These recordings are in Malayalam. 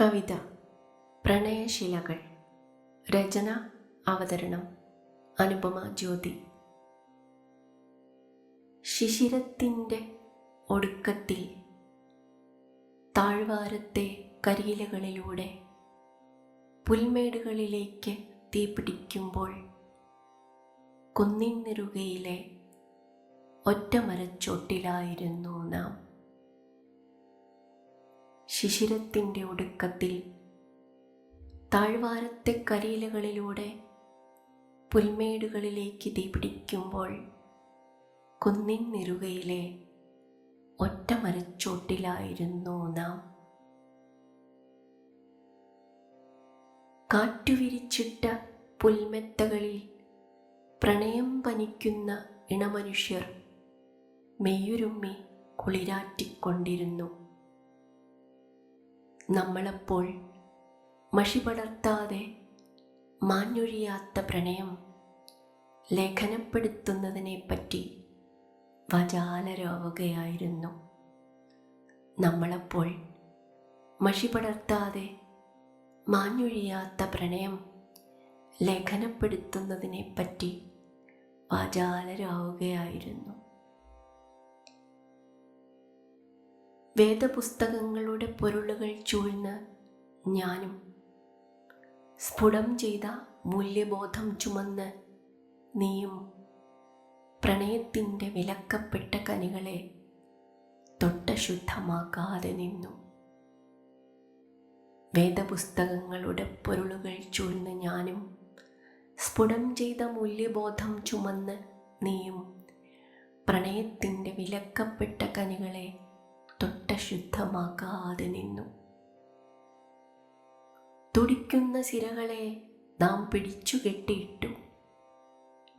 കവിത പ്രണയശിലകൾ രചന അവതരണം അനുപമ ജ്യോതി. ശിശിരത്തിന്റെ ഒടുക്കത്തിൽ താഴ്വാരത്തെ കരിയിലകളിലൂടെ പുൽമേടുകളിലേക്ക് തീപിടിക്കുമ്പോൾ കുന്നിൻ നിറുകയിലെ ഒറ്റമരച്ചോട്ടിലായിരുന്നു നാം. ശിശിരത്തിന്റെ ഒടുക്കത്തിൽ താഴ്വാരത്തെ കരിയിലകളിലൂടെ പുൽമേടുകളിലേക്ക് തീപിടിക്കുമ്പോൾ കുന്നിൻ നിറുകയിലെ ഒറ്റ മരച്ചോട്ടിലായിരുന്നു നാം. കാറ്റുവിരിച്ചിട്ട പുൽമെത്തകളിൽ പ്രണയം പനിക്കുന്ന ഇണമനുഷ്യർ മെയ്യുരുമ്മി കുളിരാറ്റിക്കൊണ്ടിരുന്നു. നമ്മളപ്പോൾ മഷി പടർത്താതെ മാഞ്ഞൊഴിയാത്ത പ്രണയം ലേഖനപ്പെടുത്തുന്നതിനെപ്പറ്റി വജാലരാവുകയായിരുന്നു നമ്മളപ്പോൾ മഷി പടർത്താതെ മാഞ്ഞൊഴിയാത്ത പ്രണയം ലേഖനപ്പെടുത്തുന്നതിനെപ്പറ്റി വാചാലരാവുകയായിരുന്നു. വേദപുസ്തകങ്ങളുടെ പൊരുളുകൾ ചൂഴ്ന്ന് ഞാനും സ്ഫുടം ചെയ്ത മൂല്യബോധം ചുമന്ന് നീയും പ്രണയത്തിന്റെ വിലക്കപ്പെട്ട കനികളെ തൊട്ട ശുദ്ധമാക്കാതെ നിന്നു. വേദപുസ്തകങ്ങളുടെ പൊരുളുകൾ ചൂഴ്ന്ന് ഞാനും സ്ഫുടം ചെയ്ത മൂല്യബോധം ചുമന്ന് നീയും പ്രണയത്തിന്റെ വിലക്കപ്പെട്ട കനികളെ ശുദ്ധമാക്കാതെ നിന്നു തുടിക്കുന്ന സിരകളെ നാം പിടിച്ചു കെട്ടിയിട്ടു.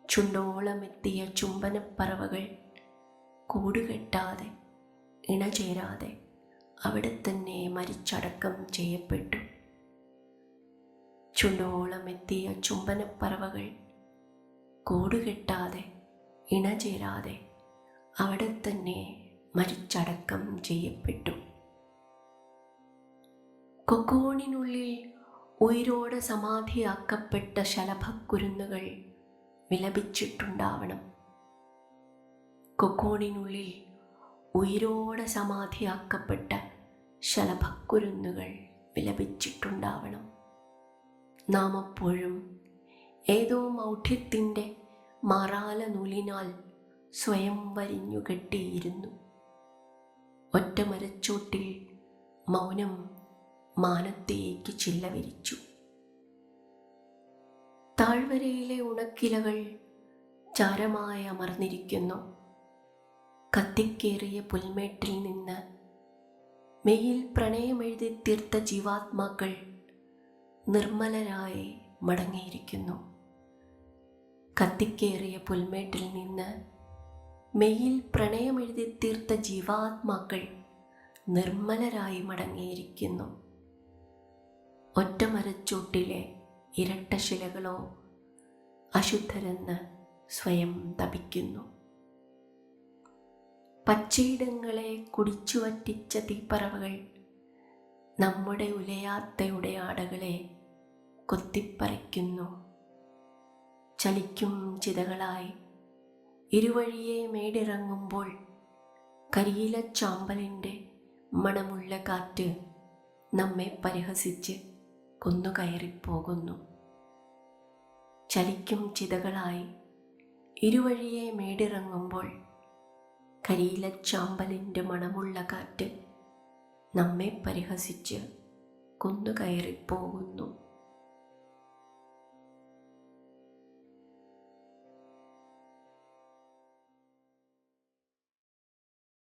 ചുണ്ടോളമെത്തിയ ചുംബനപ്പറവകൾ കൂടുകെട്ടാതെ ഇണചേരാതെ അവിടെ തന്നെ മരിച്ചടക്കം ചെയ്യപ്പെട്ടു. ചുണ്ടോളമെത്തിയ ചുംബനപ്പറവകൾ കൂടുകെട്ടാതെ ഇണചേരാതെ അവിടെ തന്നെ മരിച്ചടക്കം ചെയ്യപ്പെട്ടു. കൊക്കോണിനുള്ളിൽ ഉയരോടെ സമാധിയാക്കപ്പെട്ട ശലഭക്കുരുന്നുകൾ വിലപിച്ചിട്ടുണ്ടാവണം. കൊക്കോണിനുള്ളിൽ ഉയരോടെ സമാധിയാക്കപ്പെട്ട ശലഭക്കുരുന്നുകൾ വിലപിച്ചിട്ടുണ്ടാവണം. നാം അപ്പോഴും ഏതോ മൗഢ്യത്തിന്റെ മാറാല നൂലിനാൽ സ്വയം വരിഞ്ഞു കെട്ടിയിരുന്നു ഒറ്റമരച്ചോട്ടിൽ മൗനം മാനത്തേക്ക് ചില്ല വിരിച്ചു താഴ്വരയിലെ ഉണക്കിലകൾ ചാരമായി അമർന്നിരിക്കുന്നു. കത്തിക്കേറിയ പുൽമേട്ടിൽ നിന്ന് മെയിൽ പ്രണയമെഴുതി തീർത്ത ജീവാത്മാക്കൾ നിർമ്മലരായി മടങ്ങിയിരിക്കുന്നു. കത്തിക്കേറിയ പുൽമേട്ടിൽ നിന്ന് മെയ്യിൽ പ്രണയമെഴുതി തീർത്ത ജീവാത്മാക്കൾ നിർമ്മലരായി മടങ്ങിയിരിക്കുന്നു. ഒറ്റമരച്ചൂട്ടിലെ ഇരട്ടശിലകളോ അശുദ്ധരെന്ന് സ്വയം തപിക്കുന്നു. പച്ചയിടങ്ങളെ കുടിച്ചു വറ്റിച്ച തീപ്പറവകൾ നമ്മുടെ ഉലയാത്തയുടെ ആടകളെ കൊത്തിപ്പറിക്കുന്നു. ചലിക്കും ചിതകളായി ഇരുവഴിയെ മേടിറങ്ങുമ്പോൾ കരിയില ചാമ്പലിന്റെ മണമുള്ള കാറ്റ് നമ്മെ പരിഹസിച്ച് കൊന്നുകയറിപ്പോകുന്നു. ചലിക്കും ചിതകളായി ഇരുവഴിയെ മേടിറങ്ങുമ്പോൾ കരിയില ചാമ്പലിന്റെ മണമുള്ള കാറ്റ് നമ്മെ പരിഹസിച്ച് കൊന്നുകയറിപ്പോകുന്നു.